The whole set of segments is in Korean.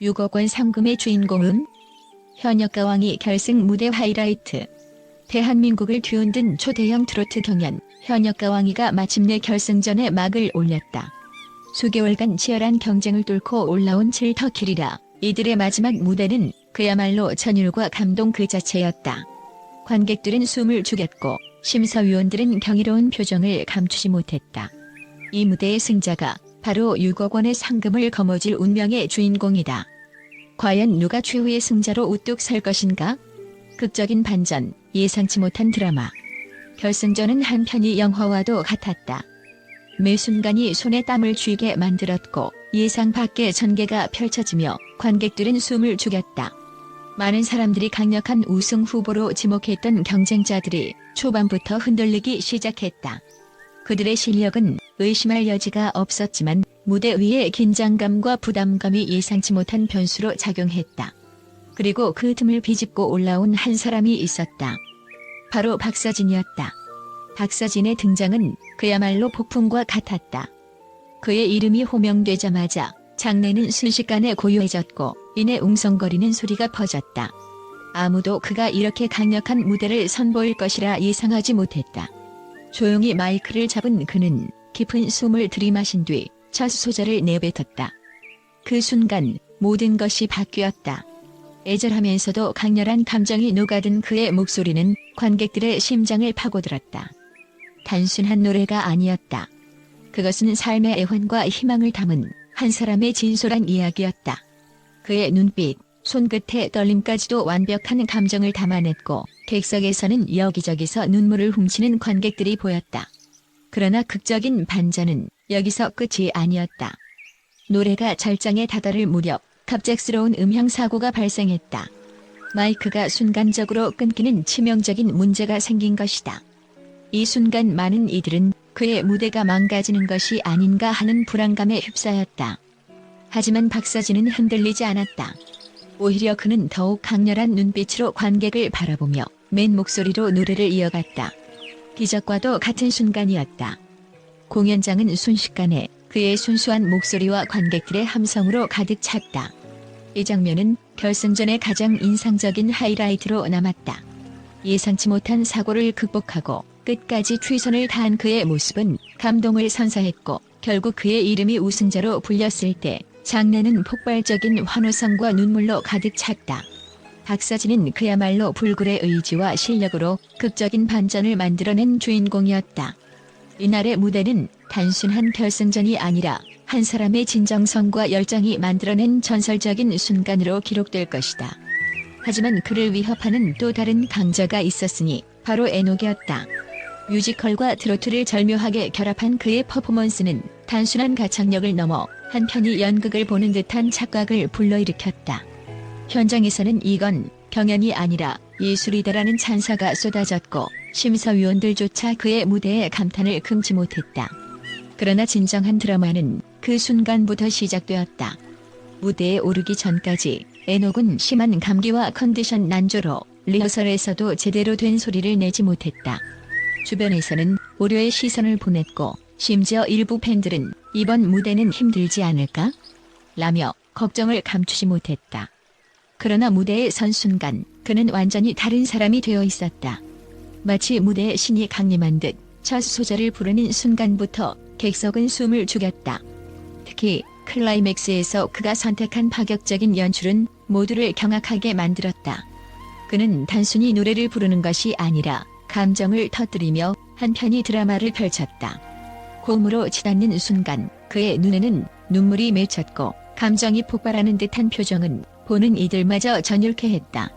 6억 원 상금의 주인공은 현역 가왕이 결승 무대 하이라이트. 대한민국을 뒤흔든 초대형 트로트 경연 현역 가왕이가 마침내 결승전에 막을 올렸다. 수개월간 치열한 경쟁을 뚫고 올라온 7터킬이라 이들의 마지막 무대는 그야말로 전율과 감동 그 자체였다. 관객들은 숨을 죽였고 심사위원들은 경이로운 표정을 감추지 못했다. 이 무대의 승자가 바로 6억 원의 상금을 거머쥘 운명의 주인공이다. 과연 누가 최후의 승자로 우뚝 설 것인가? 극적인 반전, 예상치 못한 드라마. 결승전은 한편이 영화와도 같았다. 매 순간이 손에 땀을 쥐게 만들었고 예상 밖의 전개가 펼쳐지며 관객들은 숨을 죽였다. 많은 사람들이 강력한 우승 후보로 지목했던 경쟁자들이 초반부터 흔들리기 시작했다. 그들의 실력은 의심할 여지가 없었지만 무대 위의 긴장감과 부담감이 예상치 못한 변수로 작용했다. 그리고 그 틈을 비집고 올라온 한 사람이 있었다. 바로 박서진이었다. 박서진의 등장은 그야말로 폭풍과 같았다. 그의 이름이 호명되자마자 장내는 순식간에 고요해졌고 이내 웅성거리는 소리가 퍼졌다. 아무도 그가 이렇게 강력한 무대를 선보일 것이라 예상하지 못했다. 조용히 마이크를 잡은 그는 깊은 숨을 들이마신 뒤 첫 소절을 내뱉었다. 그 순간 모든 것이 바뀌었다. 애절하면서도 강렬한 감정이 녹아든 그의 목소리는 관객들의 심장을 파고들었다. 단순한 노래가 아니었다. 그것은 삶의 애환과 희망을 담은 한 사람의 진솔한 이야기였다. 그의 눈빛, 손끝의 떨림까지도 완벽한 감정을 담아냈고 객석에서는 여기저기서 눈물을 훔치는 관객들이 보였다. 그러나 극적인 반전은 여기서 끝이 아니었다. 노래가 절정에 다다를 무렵 갑작스러운 음향 사고가 발생했다. 마이크가 순간적으로 끊기는 치명적인 문제가 생긴 것이다. 이 순간 많은 이들은 그의 무대가 망가지는 것이 아닌가 하는 불안감에 휩싸였다. 하지만 박서진은 흔들리지 않았다. 오히려 그는 더욱 강렬한 눈빛으로 관객을 바라보며 맨 목소리로 노래를 이어갔다. 기적과도 같은 순간이었다. 공연장은 순식간에 그의 순수한 목소리와 관객들의 함성으로 가득 찼다. 이 장면은 결승전의 가장 인상적인 하이라이트로 남았다. 예상치 못한 사고를 극복하고 끝까지 최선을 다한 그의 모습은 감동을 선사했고 결국 그의 이름이 우승자로 불렸을 때 장내는 폭발적인 환호성과 눈물로 가득 찼다. 박서진은 그야말로 불굴의 의지와 실력으로 극적인 반전을 만들어낸 주인공이었다. 이날의 무대는 단순한 결승전이 아니라 한 사람의 진정성과 열정이 만들어낸 전설적인 순간으로 기록될 것이다. 하지만 그를 위협하는 또 다른 강자가 있었으니 바로 에녹이었다. 뮤지컬과 트로트를 절묘하게 결합한 그의 퍼포먼스는 단순한 가창력을 넘어 한편이 연극을 보는 듯한 착각을 불러일으켰다. 현장에서는 이건 경연이 아니라 예술이다라는 찬사가 쏟아졌고 심사위원들조차 그의 무대에 감탄을 금치 못했다. 그러나 진정한 드라마는 그 순간부터 시작되었다. 무대에 오르기 전까지 에녹은 심한 감기와 컨디션 난조로 리허설에서도 제대로 된 소리를 내지 못했다. 주변에서는 오려의 시선을 보냈고 심지어 일부 팬들은 이번 무대는 힘들지 않을까? 라며 걱정을 감추지 못했다. 그러나 무대에 선 순간 그는 완전히 다른 사람이 되어 있었다. 마치 무대에 신이 강림한 듯 첫 소절을 부르는 순간부터 객석은 숨을 죽였다. 특히 클라이맥스에서 그가 선택한 파격적인 연출은 모두를 경악하게 만들었다. 그는 단순히 노래를 부르는 것이 아니라 감정을 터뜨리며 한편이 드라마를 펼쳤다. 고음으로 치닫는 순간 그의 눈에는 눈물이 맺혔고 감정이 폭발하는 듯한 표정은 보는 이들마저 전율케 했다.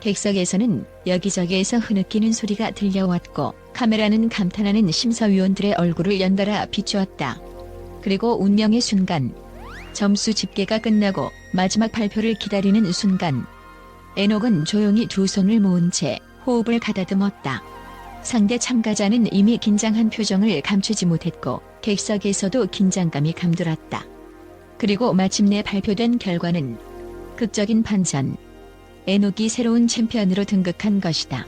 객석에서는 여기저기에서 흐느끼는 소리가 들려왔고 카메라는 감탄하는 심사위원들의 얼굴을 연달아 비추었다. 그리고 운명의 순간 점수 집계가 끝나고 마지막 발표를 기다리는 순간 에녹은 조용히 두 손을 모은 채 호흡을 가다듬었다. 상대 참가자는 이미 긴장한 표정을 감추지 못했고 객석에서도 긴장감이 감돌았다. 그리고 마침내 발표된 결과는 극적인 반전. 에녹이 새로운 챔피언으로 등극한 것이다.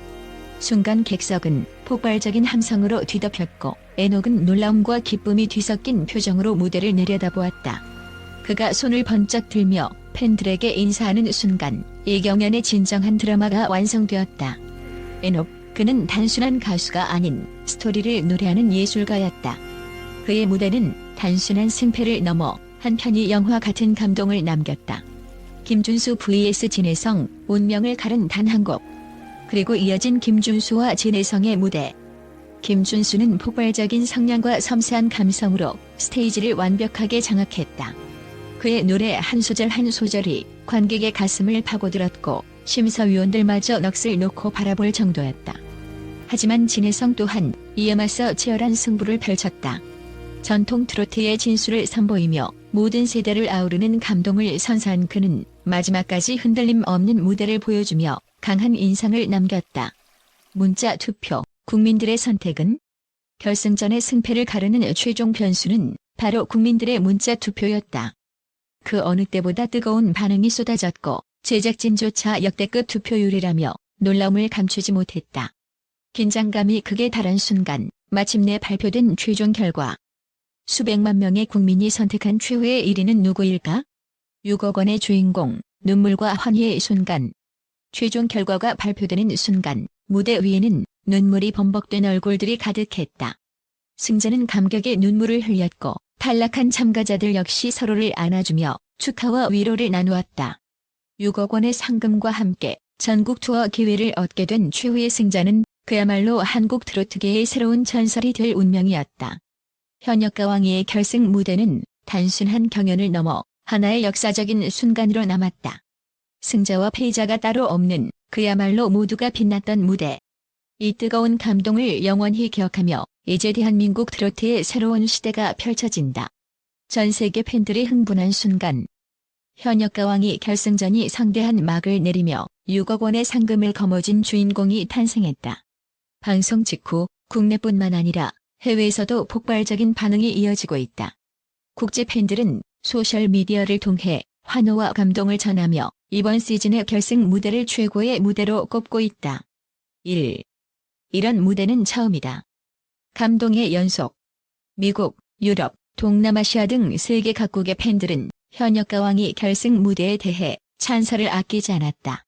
순간 객석은 폭발적인 함성으로 뒤덮였고 에녹은 놀라움과 기쁨이 뒤섞인 표정으로 무대를 내려다보았다. 그가 손을 번쩍 들며 팬들에게 인사하는 순간 이경연의 진정한 드라마가 완성되었다. 에녹, 그는 단순한 가수가 아닌 스토리를 노래하는 예술가였다. 그의 무대는 단순한 승패를 넘어 한편이 영화 같은 감동을 남겼다. 김준수 vs 진혜성, 운명을 가른 단 한 곡. 그리고 이어진 김준수와 진혜성의 무대. 김준수는 폭발적인 성량과 섬세한 감성으로 스테이지를 완벽하게 장악했다. 그의 노래 한 소절 한 소절이 관객의 가슴을 파고들었고 심사위원들마저 넋을 놓고 바라볼 정도였다. 하지만 진혜성 또한 이에 맞서 치열한 승부를 펼쳤다. 전통 트로트의 진수를 선보이며 모든 세대를 아우르는 감동을 선사한 그는 마지막까지 흔들림 없는 무대를 보여주며 강한 인상을 남겼다. 문자 투표, 국민들의 선택은? 결승전의 승패를 가르는 최종 변수는 바로 국민들의 문자 투표였다. 그 어느 때보다 뜨거운 반응이 쏟아졌고 제작진조차 역대급 투표율이라며 놀라움을 감추지 못했다. 긴장감이 극에 달한 순간 마침내 발표된 최종 결과. 수백만 명의 국민이 선택한 최후의 1위는 누구일까? 6억 원의 주인공, 눈물과 환희의 순간. 최종 결과가 발표되는 순간 무대 위에는 눈물이 범벅된 얼굴들이 가득했다. 승자는 감격의 눈물을 흘렸고 탈락한 참가자들 역시 서로를 안아주며 축하와 위로를 나누었다. 6억 원의 상금과 함께 전국 투어 기회를 얻게 된 최후의 승자는 그야말로 한국 트로트계의 새로운 전설이 될 운명이었다. 현역 가 왕위의 결승 무대는 단순한 경연을 넘어 하나의 역사적인 순간으로 남았다. 승자와 패자가 따로 없는 그야말로 모두가 빛났던 무대. 이 뜨거운 감동을 영원히 기억하며 이제 대한민국 트로트의 새로운 시대가 펼쳐진다. 전 세계 팬들이 흥분한 순간. 현역 가 왕이 결승전이 성대한 막을 내리며 6억 원의 상금을 거머쥔 주인공이 탄생했다. 방송 직후 국내뿐만 아니라 해외에서도 폭발적인 반응이 이어지고 있다. 국제 팬들은 소셜미디어를 통해 환호와 감동을 전하며 이번 시즌의 결승 무대를 최고의 무대로 꼽고 있다. 1. 이런 무대는 처음이다. 감동의 연속. 미국, 유럽, 동남아시아 등 세계 각국의 팬들은 현역 가 왕이 결승 무대에 대해 찬사를 아끼지 않았다.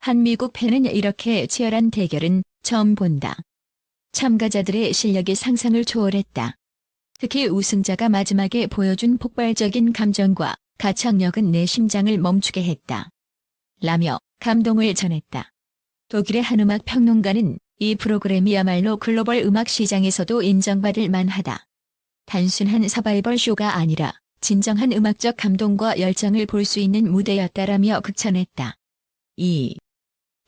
한 미국 팬은 이렇게 치열한 대결은 처음 본다. 참가자들의 실력이 상상을 초월했다. 특히 우승자가 마지막에 보여준 폭발적인 감정과 가창력은 내 심장을 멈추게 했다. 라며 감동을 전했다. 독일의 한 음악 평론가는 이 프로그램이야말로 글로벌 음악 시장에서도 인정받을 만하다. 단순한 서바이벌 쇼가 아니라 진정한 음악적 감동과 열정을 볼 수 있는 무대였다라며 극찬했다. 2.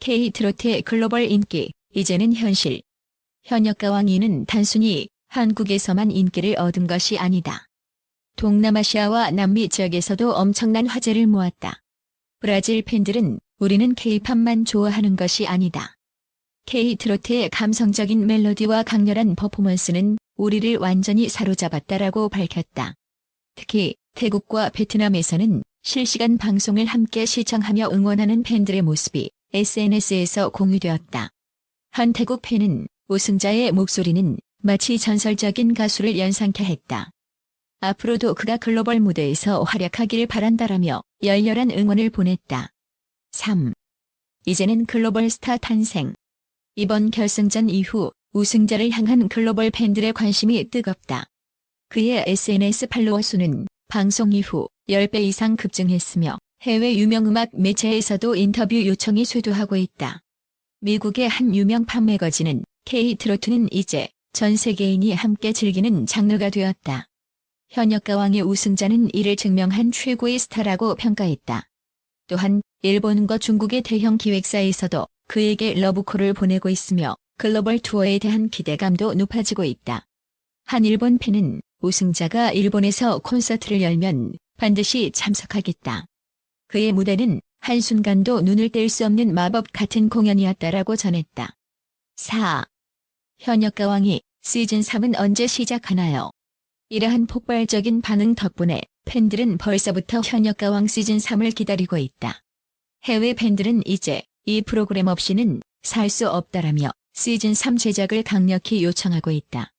K-트로트의 글로벌 인기, 이제는 현실. 현역 가 왕위는 단순히 한국에서만 인기를 얻은 것이 아니다. 동남아시아와 남미 지역에서도 엄청난 화제를 모았다. 브라질 팬들은 우리는 K-팝만 좋아하는 것이 아니다. K-트로트의 감성적인 멜로디와 강렬한 퍼포먼스는 우리를 완전히 사로잡았다라고 밝혔다. 특히 태국과 베트남에서는 실시간 방송을 함께 시청하며 응원하는 팬들의 모습이 SNS에서 공유되었다. 한 태국 팬은 우승자의 목소리는 마치 전설적인 가수를 연상케 했다. 앞으로도 그가 글로벌 무대에서 활약하길 바란다라며 열렬한 응원을 보냈다. 3. 이제는 글로벌 스타 탄생. 이번 결승전 이후 우승자를 향한 글로벌 팬들의 관심이 뜨겁다. 그의 SNS 팔로워 수는 방송 이후 10배 이상 급증했으며 해외 유명 음악 매체에서도 인터뷰 요청이 쇄도하고 있다. 미국의 한 유명 팝 매거진은 K-트로트는 이제 전 세계인이 함께 즐기는 장르가 되었다. 현역 가 왕의 우승자는 이를 증명한 최고의 스타라고 평가했다. 또한 일본과 중국의 대형 기획사에서도 그에게 러브콜을 보내고 있으며 글로벌 투어에 대한 기대감도 높아지고 있다. 한 일본 팬은 우승자가 일본에서 콘서트를 열면 반드시 참석하겠다. 그의 무대는 한순간도 눈을 뗄 수 없는 마법 같은 공연이었다라고 전했다. 4. 현역 가 왕이 시즌 3은 언제 시작하나요? 이러한 폭발적인 반응 덕분에 팬들은 벌써부터 현역가 왕 시즌 3을 기다리고 있다. 해외 팬들은 이제 이 프로그램 없이는 살 수 없다라며 시즌 3 제작을 강력히 요청하고 있다.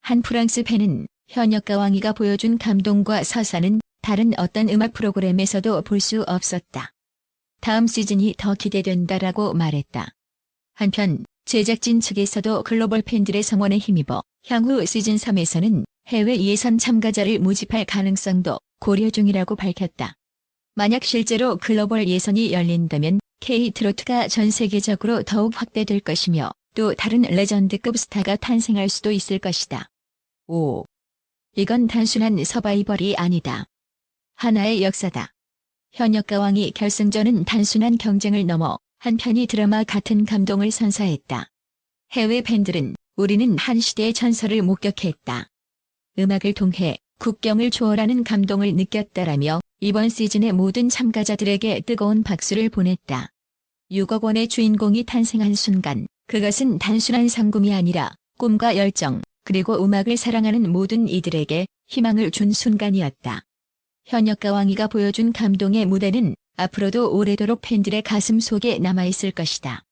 한 프랑스 팬은 현역가 왕이가 보여준 감동과 서사는 다른 어떤 음악 프로그램에서도 볼 수 없었다. 다음 시즌이 더 기대된다라고 말했다. 한편 제작진 측에서도 글로벌 팬들의 성원에 힘입어 향후 시즌 3에서는 해외 예선 참가자를 모집할 가능성도 고려 중이라고 밝혔다. 만약 실제로 글로벌 예선이 열린다면 K-트로트가 전 세계적으로 더욱 확대될 것이며 또 다른 레전드급 스타가 탄생할 수도 있을 것이다. 5. 이건 단순한 서바이벌이 아니다. 하나의 역사다. 현역 가왕이 결승전은 단순한 경쟁을 넘어 한편이 드라마 같은 감동을 선사했다. 해외 팬들은 우리는 한 시대의 전설을 목격했다. 음악을 통해 국경을 초월하는 감동을 느꼈다라며 이번 시즌의 모든 참가자들에게 뜨거운 박수를 보냈다. 6억 원의 주인공이 탄생한 순간 그것은 단순한 상금이 아니라 꿈과 열정 그리고 음악을 사랑하는 모든 이들에게 희망을 준 순간이었다. 현역가 왕이가 보여준 감동의 무대는 앞으로도 오래도록 팬들의 가슴 속에 남아있을 것이다.